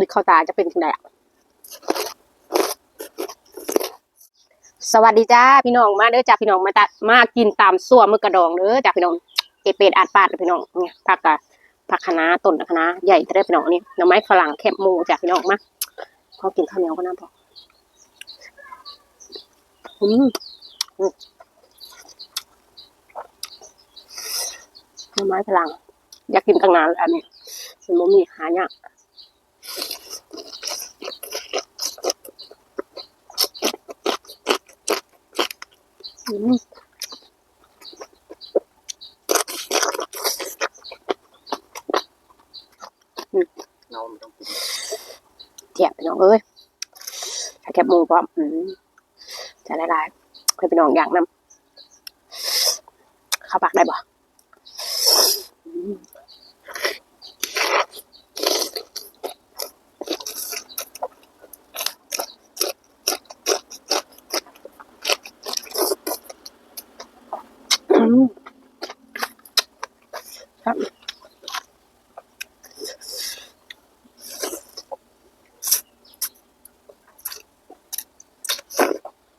ดึกเข้าตาจะเป็นจังไดอะสวัสดีจ้าพี่น้องมาเด้อจ้าพี่น้องมาตัดมากินตามสั่วมือกระดองเด้อจ้าพี่น้องเอเป็ดอาดปาดพี่น้องเนี่ยผักกะผักคะน้าต้นคะน้าใหญ่เด้พี่น้องนี่หน่อไม้ฝรั่งแคบมูจ้าพี่น้องมาพอกินข้าวเหนียวก็น้ำพออืมหน่อไม้ฝรั่งอยากกินตั้งนานแล้วอันนี้มันมีหายาก เนามันต้องกินเทียบพี่น้องเอ้ยแคบหมูพร้อมจะละลายให้พี่น้องอย่างน้ำเข้าปากได้บ่อืมอืม ครับ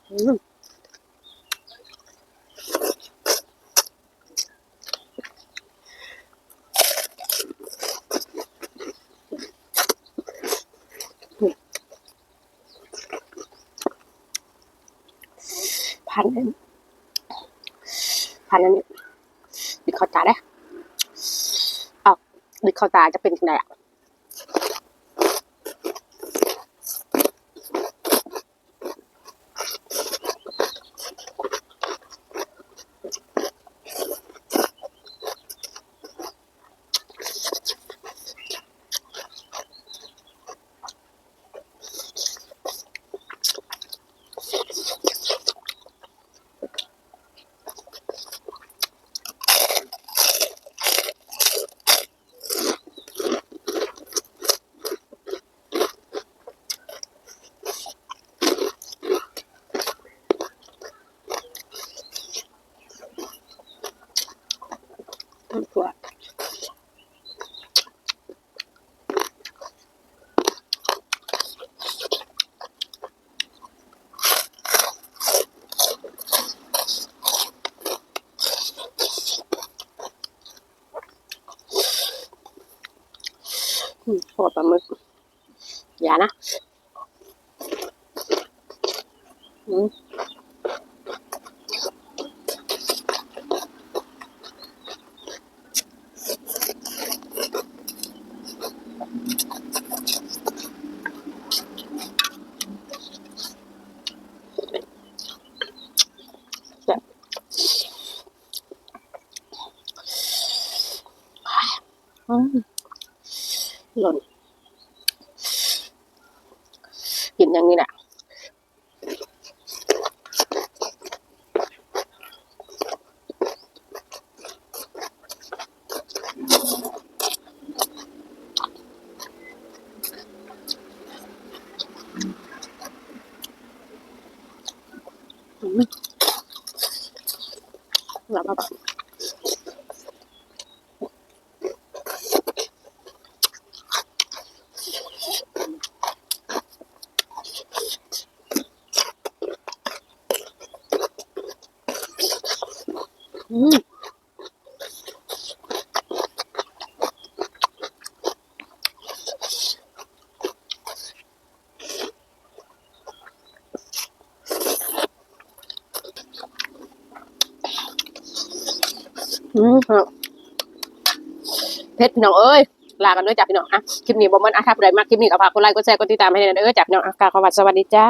อืมพันอัน พันนั้นี้ดิเข้าตาได้ออกดิเข้าตาจะเป็นยังไงอะ ต้นถั่วอืม ทอดปลาหมึก อย่านะอืมอืม หล่นกินอย่างนี้แหละหลับมาปะอืมอืมครับ เพชรพี่น้องเอ้ยลากันด้วยจ้ะพี่น้องอะคลิปนี้บ่มันอะถ้าผู้ใดมากคลิปนี้ก็ฝากกดไลค์กดแชร์กดติดตามให้หน่อยเด้อจ้ะพี่น้องอะกาขอบคุณสวัสดีจ้า